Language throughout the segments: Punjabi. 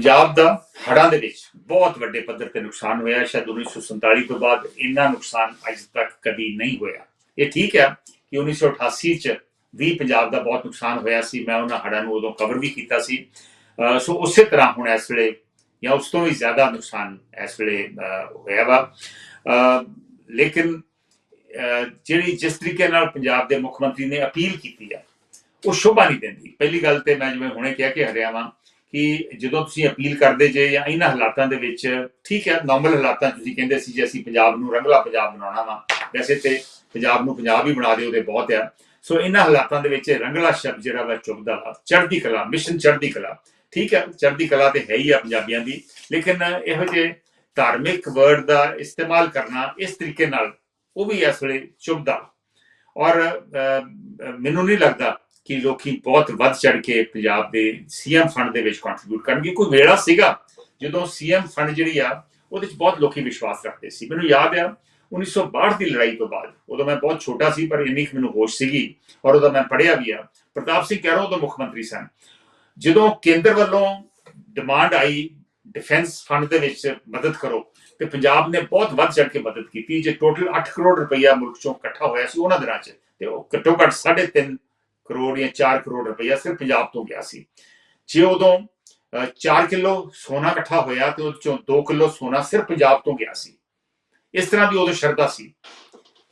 ਪੰਜਾਬ ਦਾ ਹੜ੍ਹਾਂ ਦੇ ਵਿੱਚ ਬਹੁਤ ਵੱਡੇ ਪੱਧਰ ਤੇ ਨੁਕਸਾਨ ਹੋਇਆ। ਸ਼ਾਇਦ 1947 ਤੋਂ ਬਾਅਦ ਇੰਨਾ ਨੁਕਸਾਨ ਅੱਜ ਤੱਕ ਕਦੀ ਨਹੀਂ ਹੋਇਆ। ਇਹ ਠੀਕ ਹੈ ਕਿ 1988 ਚ ਵੀ ਪੰਜਾਬ ਦਾ ਬਹੁਤ ਨੁਕਸਾਨ ਹੋਇਆ ਸੀ। ਮੈਂ ਉਹਨਾਂ ਹੜ੍ਹਾਂ ਨੂੰ ਉਦੋਂ ਕਵਰ ਵੀ ਕੀਤਾ ਸੀ। ਸੋ ਉਸੇ ਤਰ੍ਹਾਂ ਹੁਣ ਇਸ ਵੇਲੇ ਜਾਂ ਉਸ ਤੋਂ ਵੀ ਜ਼ਿਆਦਾ ਨੁਕਸਾਨ ਇਸ ਵੇਲੇ ਹੋਇਆ ਵਾ। ਲੇਕਿਨ ਜਿਹੜੀ ਜਿਸ ਤਰੀਕੇ ਨਾਲ ਪੰਜਾਬ ਦੇ ਮੁੱਖ ਮੰਤਰੀ ਨੇ ਅਪੀਲ ਕੀਤੀ ਆ, ਉਹ ਸ਼ੋਭਾ ਨਹੀਂ ਦਿੰਦੀ। ਪਹਿਲੀ ਗੱਲ ਤੇ ਮੈਂ ਜਿਵੇਂ ਹੁਣੇ ਕਿਹਾ ਕਿ ਹਰਿਆਵਾਂ ਕਿ ਜਦੋਂ ਤੁਸੀਂ ਅਪੀਲ ਕਰਦੇ ਜੇ ਜਾਂ ਇਹਨਾਂ ਹਾਲਾਤਾਂ ਦੇ ਵਿੱਚ, ਠੀਕ ਹੈ ਨਾਰਮਲ ਹਾਲਾਤਾਂ ਤੁਸੀਂ ਕਹਿੰਦੇ ਸੀ ਜੇ ਅਸੀਂ ਪੰਜਾਬ ਨੂੰ ਰੰਗਲਾ ਪੰਜਾਬ ਬਣਾਉਣਾ ਵਾ, ਵੈਸੇ ਤੇ ਪੰਜਾਬ ਨੂੰ ਪੰਜਾਬ ਹੀ ਬਣਾ ਦਿਓ ਤੇ ਬਹੁਤ ਆ। ਸੋ ਇਹਨਾਂ ਹਾਲਾਤਾਂ ਦੇ ਵਿੱਚ ਰੰਗਲਾ ਸ਼ਬਦ ਜਿਹੜਾ ਵਾ ਚੁੱਭਦਾ ਵਾ, ਚੜ੍ਹਦੀ ਕਲਾ, ਮਿਸ਼ਨ ਚੜ੍ਹਦੀ ਕਲਾ, ਠੀਕ ਹੈ, ਚੜ੍ਹਦੀ ਕਲਾ ਤੇ ਹੈ ਹੀ ਆ ਪੰਜਾਬੀਆਂ ਦੀ, ਲੇਕਿਨ ਇਹੋ ਜਿਹੇ ਧਾਰਮਿਕ ਵਰਡ ਦਾ ਇਸਤੇਮਾਲ ਕਰਨਾ ਇਸ ਤਰੀਕੇ ਨਾਲ ਉਹ ਵੀ ਇਸ ਵੇਲੇ ਚੁੱਭਦਾ ਔਰ ਮੈਨੂੰ ਨਹੀਂ ਲੱਗਦਾ ਕਿ ਲੋਕੀ ਬਹੁਤ ਵੱਧ ਚੜ ਕੇ ਪੰਜਾਬ ਦੇ ਸੀਐਮ ਫੰਡ ਦੇ ਵਿੱਚ ਕੰਟਰੀਬਿਊਟ ਕਰਨਗੇ। ਕੋਈ ਵੇਲਾ ਸੀਗਾ ਜਦੋਂ ਸੀਐਮ ਫੰਡ ਜਿਹੜੀ ਆ, ਉਹਦੇ ਵਿੱਚ ਬਹੁਤ ਲੋਕੀ ਵਿਸ਼ਵਾਸ ਰੱਖਦੇ ਸੀ। ਮੈਨੂੰ ਯਾਦ ਆ 1962 ਦੀ ਲੜਾਈ ਤੋਂ ਬਾਅਦ, ਉਦੋਂ ਮੈਂ ਬਹੁਤ ਛੋਟਾ ਸੀ, ਪਰ ਇੰਨੀ ਕੁ ਮੈਨੂੰ ਹੋਸ਼ ਸੀਗੀ ਔਰ ਉਦੋਂ ਮੈਂ ਪੜ੍ਹਿਆ ਵੀ ਆ। ਪ੍ਰਤਾਪ ਸਿੰਘ ਕਹਿਰੋ ਉਦੋਂ ਮੁੱਖ ਮੰਤਰੀ ਸਨ। ਜਦੋਂ ਕੇਂਦਰ ਵੱਲੋਂ ਡਿਮਾਂਡ ਆਈ ਡਿਫੈਂਸ ਫੰਡ ਦੇ ਵਿੱਚ ਮਦਦ ਕਰੋ, ਤੇ ਪੰਜਾਬ ਨੇ ਬਹੁਤ ਵੱਧ ਚੜ ਕੇ ਮਦਦ ਕੀਤੀ। ਜੇ ਟੋਟਲ 8 ਕਰੋੜ ਰੁਪਈਆ ਮੁਲਕ ਚੋਂ ਇਕੱਠਾ ਹੋਇਆ ਸੀ ਉਹਨਾਂ ਦਿਨਾਂ 'ਚ, ਤੇ ਉਹ ਘੱਟੋ ਘੱਟ 3.5 ਕਰੋੜ ਜਾਂ 4 ਕਰੋੜ ਰੁਪਈਆ ਸਿਰਫ ਪੰਜਾਬ ਤੋਂ ਗਿਆ ਸੀ। ਜੇ ਉਦੋਂ 4 ਕਿਲੋ ਸੋਨਾ ਇਕੱਠਾ ਹੋਇਆ ਤੇ ਉਹ ਚੋਂ 2 ਕਿਲੋ ਸੋਨਾ ਸਿਰਫ ਪੰਜਾਬ ਤੋਂ ਗਿਆ ਸੀ। ਇਸ ਤਰ੍ਹਾਂ ਦੀ ਉਦੋਂ ਸ਼ਰਧਾ ਸੀ।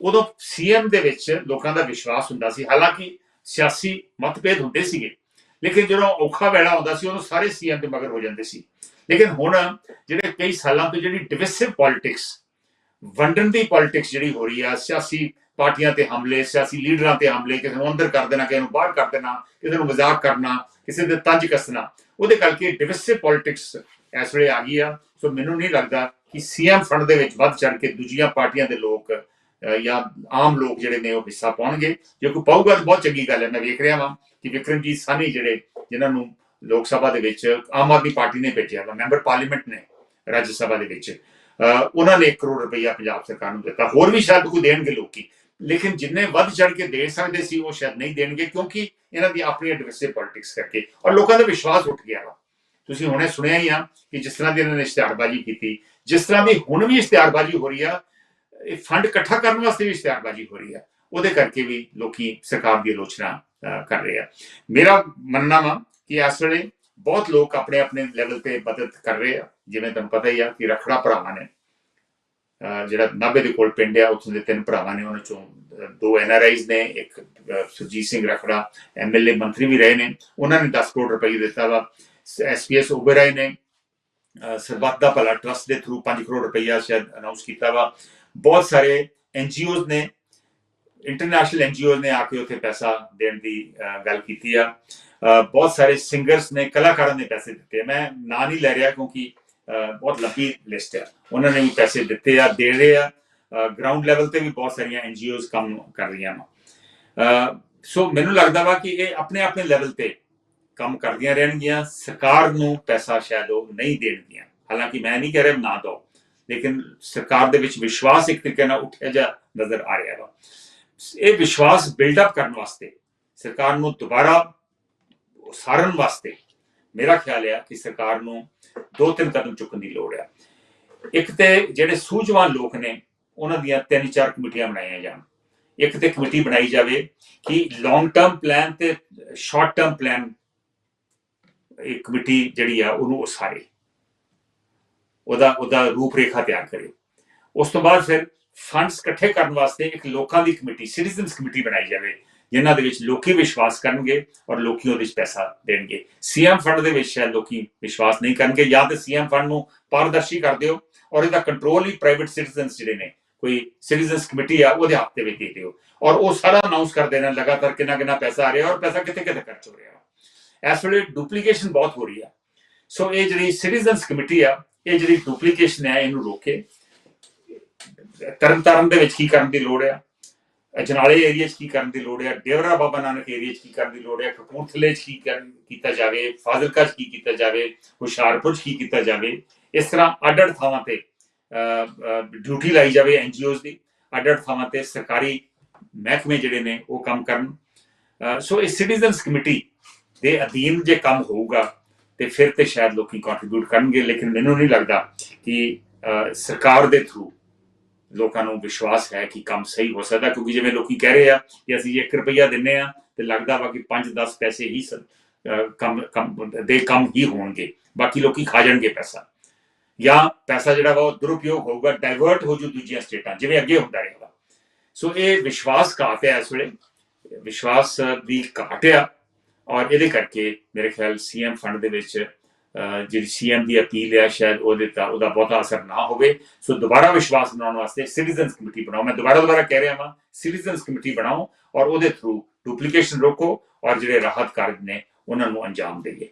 ਉਦੋਂ ਸੀਐਮ ਦੇ ਵਿੱਚ ਲੋਕਾਂ ਦਾ ਵਿਸ਼ਵਾਸ ਹੁੰਦਾ ਸੀ। ਹਾਲਾਂਕਿ ਸਿਆਸੀ ਮਤਭੇਦ ਹੁੰਦੇ ਸੀਗੇ, ਲੇਕਿਨ ਜਦੋਂ ਔਖਾ ਵੇਲਾ ਆਉਂਦਾ ਸੀ, ਉਦੋਂ ਸਾਰੇ ਸੀਐਮ ਦੇ ਮਗਰ ਹੋ ਜਾਂਦੇ ਸੀ। ਲੇਕਿਨ ਹੁਣ ਜਿਹੜੇ ਕਈ ਸਾਲਾਂ ਤੋਂ ਜਿਹੜੀ ਡਿਵੈਸਿਵ ਪੋਲਿਟਿਕਸ ਵੰਡਣ ਦੀ ਪੋਲਿਟਿਕਸ ਜਿਹੜੀ ਹੋ ਰਹੀ ਆ, ਸਿਆਸੀ ਪਾਰਟੀਆਂ ਤੇ ਹਮਲੇ ਸਿਆਸੀ ਲੀਡਰਾਂ ਤੇ ਹਮਲੇ ਕਿਸੇ ਨੂੰ ਅੰਦਰ ਕਰ ਦੇਣਾ ਕਿਸੇ ਨੂੰ ਬਾਹਰ ਕਰ ਦੇਣਾ ਕਿਸੇ ਨੂੰ ਮਜ਼ਾਕ ਕਰਨਾ ਕਿਸੇ ਦੇ ਤੰਜ ਕੱਸਣਾ। ਉਹਦੇ ਕਰਕੇ ਡਿਵਿਸਿਵ ਪੋਲਿਟਿਕਸ ਇਸ ਵੇਲੇ ਆ ਗਈ ਆ। ਸੋ ਮੈਨੂੰ ਨਹੀਂ ਲੱਗਦਾ ਕਿ ਸੀਐਮ ਫੰਡ ਦੇ ਵਿੱਚ ਵੱਧ ਚੜ ਕੇ ਦੂਜੀਆਂ ਪਾਰਟੀਆਂ ਦੇ ਲੋਕ ਜਾਂ ਆਮ ਲੋਕ ਜਿਹੜੇ ਨੇ ਉਹ ਹਿੱਸਾ ਪਾਉਣਗੇ। ਜੇ ਕੋਈ ਪਾਊਗਾ ਤਾਂ ਬਹੁਤ ਚੰਗੀ ਗੱਲ ਹੈ ਮੈਂ ਵੇਖ ਰਿਹਾ ਵਾਂ ਕਿ ਵਿਕਰਮਜੀਤ ਸਾਨੀ ਜਿਹੜੇ ਜਿਨ੍ਹਾਂ ਨੂੰ ਲੋਕ ਸਭਾ ਦੇ ਵਿੱਚ ਆਮ ਆਦਮੀ ਪਾਰਟੀ ਨੇ ਭੇਜਿਆ ਵਾ ਮੈਂਬਰ ਪਾਰਲੀਮੈਂਟ ਨੇ ਰਾਜ ਸਭਾ ਦੇ ਵਿੱਚ ਅਹ, ਉਹਨਾਂ ਨੇ 1 ਕਰੋੜ ਰੁਪਈਆ ਪੰਜਾਬ ਸਰਕਾਰ ਨੂੰ ਦਿੱਤਾ। ਹੋਰ ਵੀ ਸ਼ਾਇਦ ਕੋਈ ਦੇਣਗੇ ਲੋਕੀ। ਲੇਕਿਨ ਜਿੰਨੇ ਵੱਧ ਚੜ ਕੇ ਦੇ ਸਕਦੇ ਸੀ, ਉਹ ਸ਼ਾਇਦ ਨਹੀਂ ਦੇਣਗੇ, ਕਿਉਂਕਿ ਇਹਨਾਂ ਦੀ ਆਪਣੀ ਐਡਵਰਸਿਵ ਪੋਲਿਟਿਕਸ ਕਰਕੇ। ਔਰ ਲੋਕਾਂ ਦਾ ਵਿਸ਼ਵਾਸ ਉੱਠ ਗਿਆ ਵਾ। ਤੁਸੀਂ ਹੁਣੇ ਸੁਣਿਆ ਹੀ ਆ ਕਿ ਜਿਸ ਤਰ੍ਹਾਂ ਦੀ ਇਹਨਾਂ ਨੇ ਇਸ਼ਤਿਹਾਰਬਾਜ਼ੀ ਕੀਤੀ, ਜਿਸ ਤਰ੍ਹਾਂ ਦੀ ਹੁਣ ਵੀ ਇਸ਼ਤਿਹਾਰਬਾਜ਼ੀ ਹੋ ਰਹੀ ਆ, ਇਹ ਫੰਡ ਇਕੱਠਾ ਕਰਨ ਵਾਸਤੇ ਵੀ ਇਸ਼ਤਿਹਾਰਬਾਜ਼ੀ ਹੋ ਰਹੀ ਆ। ਉਹਦੇ ਕਰਕੇ ਵੀ ਲੋਕੀ ਸਰਕਾਰ ਦੀ ਆਲੋਚਨਾ ਕਰ ਰਹੇ ਆ। ਮੇਰਾ ਮੰਨਣਾ ਵਾ ਕਿ ਇਸ ਵੇਲੇ ਬਹੁਤ ਲੋਕ ਆਪਣੇ ਆਪਣੇ ਲੈਵਲ ਤੇ ਮਦਦ ਕਰ ਰਹੇ ਆ। ਜਿਵੇਂ ਤੁਹਾਨੂੰ ਪਤਾ ਹੀ ਆ ਕਿ ਰਖੜਾ ਭਰਾਵਾਂ ਨੇ ਜਿਹੜਾ ਨਾਭੇ ਦੇ ਕੋਲ ਪਿੰਡ ਆ, ਉੱਥੋਂ ਦੇ ਤਿੰਨ ਭਰਾਵਾਂ ਨੇ ਉਹਨਾਂ ਚੋਂ ਦੋ ਐਨਆਰਆਈਜ਼ ਨੇ, ਇੱਕ ਸੁਰਜੀਤ ਸਿੰਘ ਰਖੜਾ ਐਮਐਲਏ ਮੰਤਰੀ ਵੀ ਰਹੇ ਨੇ। ਉਹਨਾਂ ਨੇ 10 ਕਰੋੜ ਰੁਪਏ ਦਿੱਤਾ ਵਾ। ਐਸਪੀਐਸ ਉਬਰਾਈ ਨੇ ਸਰਬੱਤ ਦਾ ਭਲਾ ਟਰਸਟ ਦੇ ਥਰੂ 5 ਕਰੋੜ ਰੁਪਈਆ ਸ਼ਾਇਦ ਅਨਾਉਂਸ ਕੀਤਾ ਵਾ। ਬਹੁਤ ਸਾਰੇ ਐਨਜੀਓਜ਼ ਨੇ ਇੰਟਰਨੈਸ਼ਨਲ ਐਨਜੀਓਜ਼ ਨੇ ਆ ਕੇ ਉੱਥੇ ਪੈਸਾ ਦੇਣ ਦੀ ਗੱਲ ਕੀਤੀ ਆ। ਬਹੁਤ ਸਾਰੇ ਸਿੰਗਰਸ ਨੇ, ਕਲਾਕਾਰਾਂ ਨੇ ਪੈਸੇ ਦਿੱਤੇ। ਮੈਂ ਨਾਂ ਨਹੀਂ ਲੈ ਰਿਹਾ ਕਿਉਂਕਿ ਬਹੁਤ ਲੰਬੀ ਲਿਸਟ ਹੈ ਉਹਨਾਂ ਨੇ ਵੀ ਪੈਸੇ ਦਿੱਤੇ ਆ, ਦੇ ਰਹੇ ਆ। ਗਰਾਊਂਡ ਲੈਵਲ ਤੇ ਵੀ ਬਹੁਤ ਸਾਰੀਆਂ ਐਨਜੀਓਜ਼ ਕੰਮ ਕਰ ਰਹੀਆਂ ਵਾ। ਸੋ ਮੈਨੂੰ ਲੱਗਦਾ ਵਾ ਕਿ ਇਹ ਆਪਣੇ ਆਪਣੇ ਲੈਵਲ ਤੇ ਕੰਮ ਕਰਦੀਆਂ ਰਹਿਣਗੀਆਂ। ਸਰਕਾਰ ਨੂੰ ਪੈਸਾ ਸ਼ਾਇਦ ਉਹ ਨਹੀਂ ਦੇਣਗੀਆਂ। ਹਾਲਾਂਕਿ ਮੈਂ ਨਹੀਂ ਕਹਿ ਰਿਹਾ ਨਾ ਦੋ, ਲੇਕਿਨ ਸਰਕਾਰ ਦੇ ਵਿੱਚ ਵਿਸ਼ਵਾਸ ਇੱਕ ਤਰੀਕੇ ਨਾਲ ਉੱਠਿਆ ਜਾ ਨਜ਼ਰ ਆ ਰਿਹਾ ਵਾ। ਇਹ ਵਿਸ਼ਵਾਸ ਬਿਲਡ ਅਪ ਕਰਨ ਵਾਸਤੇ, ਸਰਕਾਰ ਨੂੰ ਦੁਬਾਰਾ ਉਸਾਰਨ ਵਾਸਤੇ ਮੇਰਾ ਖਿਆਲ ਹੈ ਕਿ ਸਰਕਾਰ ਨੂੰ ਦੋ ਤਿੰਨ ਕਦਮ ਚੁੱਕਣ ਦੀ ਲੋੜ ਹੈ ਇੱਕ ਤੇ ਜਿਹੜੇ ਸੂਝਵਾਨ ਲੋਕ ਨੇ, ਉਹਨਾਂ ਦੀਆਂ ਤਿੰਨ ਚਾਰ ਕਮੇਟੀਆਂ ਬਣਾਈਆਂ ਜਾਣ। ਇੱਕ ਤੇ ਕਮੇਟੀ ਬਣਾਈ ਜਾਵੇ ਕਿ ਲੌਂਗ ਟਰਮ ਪਲਾਨ ਤੇ ਸ਼ਾਰਟ ਟਰਮ ਪਲਾਨ ਇੱਕ ਕਮੇਟੀ ਜਿਹੜੀ ਆ, ਉਹਨੂੰ ਉਸਾਰੇ। ਉਹਦਾ ਉਹਦਾ ਰੂਪਰੇਖਾ ਤਿਆਰ ਕਰੇ। ਉਸ ਤੋਂ ਬਾਅਦ ਫਿਰ ਫੰਡਸ ਇਕੱਠੇ ਕਰਨ ਵਾਸਤੇ ਇੱਕ ਲੋਕਾਂ ਦੀ ਕਮੇਟੀ ਸਿਟੀਜ਼ਨਸ ਕਮੇਟੀ ਬਣਾਈ ਜਾਵੇ। ਜਿਨ੍ਹਾਂ ਦੇ ਵਿੱਚ ਲੋਕੀ ਵਿਸ਼ਵਾਸ ਕਰਨਗੇ ਔਰ ਲੋਕੀ ਉਹਦੇ ਵਿੱਚ ਪੈਸਾ ਦੇਣਗੇ। ਸੀਐਮ ਫੰਡ ਦੇ ਵਿੱਚ ਸ਼ਾਇਦ ਲੋਕੀ ਵਿਸ਼ਵਾਸ ਨਹੀਂ ਕਰਨਗੇ, ਜਾਂ ਤੇ ਸੀਐਮ ਫੰਡ ਨੂੰ ਪਾਰਦਰਸ਼ੀ ਕਰ ਦਿਓ ਔਰ ਇਹਦਾ ਕੰਟਰੋਲ ਹੀ ਪ੍ਰਾਈਵੇਟ ਸਿਟੀਜ਼ਨਸ ਜਿਹੜੇ ਨੇ, ਕੋਈ ਸਿਟੀਜ਼ਨਸ ਕਮੇਟੀ ਆ, ਉਹਦੇ ਹੱਥ ਦੇ ਵਿੱਚ ਦੇ ਦਿਓ। ਔਰ ਉਹ ਸਾਰਾ ਅਨਾਉਂਸ ਕਰ ਦੇਣਾ ਲਗਾਤਾਰ ਕਿੰਨਾ ਕਿੰਨਾ ਪੈਸਾ ਆ ਰਿਹਾ ਔਰ ਪੈਸਾ ਕਿੱਥੇ ਕਿੱਥੇ ਖਰਚ ਹੋ ਰਿਹਾ। ਇਸ ਵੇਲੇ ਡੁਪਲੀਕੇਸ਼ਨ ਬਹੁਤ ਹੋ ਰਹੀ ਆ। ਸੋ ਇਹ ਜਿਹੜੀ ਸਿਟੀਜ਼ਨਸ ਕਮੇਟੀ ਆ, ਇਹ ਜਿਹੜੀ ਡੁਪਲੀਕੇਸ਼ਨ ਹੈ ਇਹਨੂੰ ਰੋਕੇ ਤਰਨਤਾਰਨ ਦੇ ਵਿੱਚ ਕੀ ਕਰਨ ਦੀ ਲੋੜ ਆ? ਅਜਨਾਲੇ ਏਰੀਆ 'ਚ ਕੀ ਕਰਨ ਦੀ ਲੋੜ ਹੈ ਡੇਵਰਾ ਬਾਬਾ ਨਾਨਕ ਏਰੀਆ 'ਚ ਕੀ ਕਰਨ ਦੀ ਲੋੜ ਹੈ ਕਪੂਰਥਲੇ 'ਚ ਕੀ ਕਰਨ ਕੀਤਾ ਜਾਵੇ? ਫਾਜ਼ਿਲਕਾ 'ਚ ਕੀ ਕੀਤਾ ਜਾਵੇ? ਹੁਸ਼ਿਆਰਪੁਰ 'ਚ ਕੀ ਕੀਤਾ ਜਾਵੇ? ਇਸ ਤਰ੍ਹਾਂ ਅੱਡ-ਅੱਡ ਥਾਵਾਂ ਤੇ ਡਿਊਟੀ ਲਾਈ ਜਾਵੇ ਐਨਜੀਓਜ਼ ਦੀ। ਅੱਡ-ਅੱਡ ਥਾਵਾਂ ਤੇ ਸਰਕਾਰੀ ਮਹਿਕਮੇ ਜਿਹੜੇ ਨੇ ਉਹ ਕੰਮ ਕਰਨ। ਸੋ ਇਹ ਸਿਟੀਜ਼ਨਸ ਕਮੇਟੀ ਦੇ ਅਧੀਨ ਜੇ ਕੰਮ ਹੋਊਗਾ, ਤੇ ਫਿਰ ਤੇ ਸ਼ਾਇਦ ਲੋਕੀ ਕੰਟਰੀਬਿਊਟ ਕਰਨਗੇ, ਲੇਕਿਨ ਮੈਨੂੰ ਨਹੀਂ ਲੱਗਦਾ ਕਿ ਸਰਕਾਰ ਦੇ ਥਰੂ ਲੋਕਾਂ ਨੂੰ ਵਿਸ਼ਵਾਸ ਹੈ ਕਿ ਕੰਮ ਸਹੀ ਹੋ ਸਕਦਾ, ਕਿਉਂਕਿ ਜਿਵੇਂ ਲੋਕੀ ਕਹਿ ਰਹੇ ਆ ਕਿ ਅਸੀਂ 1 ਰੁਪਈਆ ਦਿੰਨੇ ਆ ਤੇ ਲੱਗਦਾ ਵਾ ਕਿ 5-10 ਪੈਸੇ ਹੀ ਕੰਮ ਕੰਮ ਦੇ ਕੰਮ ਹੀ ਹੋਣਗੇ, ਬਾਕੀ ਲੋਕੀ ਖਾ ਜਾਣਗੇ ਪੈਸਾ। ਜਾਂ ਪੈਸਾ ਜਿਹੜਾ ਵਾ ਉਹ ਦੁਰਉਪਯੋਗ ਹੋਊਗਾ ਡਾਇਵਰਟ ਹੋ ਜੂ ਦੂਜੀਆਂ ਸਟੇਟਾਂ, ਜਿਵੇਂ ਅੱਗੇ ਹੁੰਦਾ ਰਿਹਾ ਵਾ। ਸੋ ਇਹ ਵਿਸ਼ਵਾਸ ਘਾਟ ਹੈ ਇਸ ਵੇਲੇ, ਵਿਸ਼ਵਾਸ ਦੀ ਘਾਟ ਆ, ਔਰ ਇਹਦੇ ਕਰਕੇ ਮੇਰੇ ਖਿਆਲ ਸੀਐਮ ਫੰਡ ਦੇ ਵਿੱਚ ਜਿਹੜੀ ਸੀਐਮ ਦੀ ਅਪੀਲ ਹੈ, ਸ਼ਾਇਦ ਉਹਦੇ ਤਾਂ ਉਹਦਾ ਬਹੁਤਾ ਅਸਰ ਨਾ ਹੋਵੇ। ਸੋ ਦੁਬਾਰਾ ਵਿਸ਼ਵਾਸ ਬਣਾਉਣ ਵਾਸਤੇ ਸਿਟੀਜ਼ਨਸ ਕਮੇਟੀ ਬਣਾਓ। ਮੈਂ ਦੁਬਾਰਾ ਦੁਬਾਰਾ ਕਹਿ ਰਿਹਾ ਹਾਂ ਸਿਟੀਜ਼ਨਸ ਕਮੇਟੀ ਬਣਾਓ ਔਰ ਉਹਦੇ ਥਰੂ ਡੁਪਲੀਕੇਸ਼ਨ ਰੋਕੋ ਔਰ ਜਿਹੜੇ ਰਾਹਤ ਕਾਰਜ ਨੇ, ਉਹਨਾਂ ਨੂੰ ਅੰਜਾਮ ਦੇਈਏ।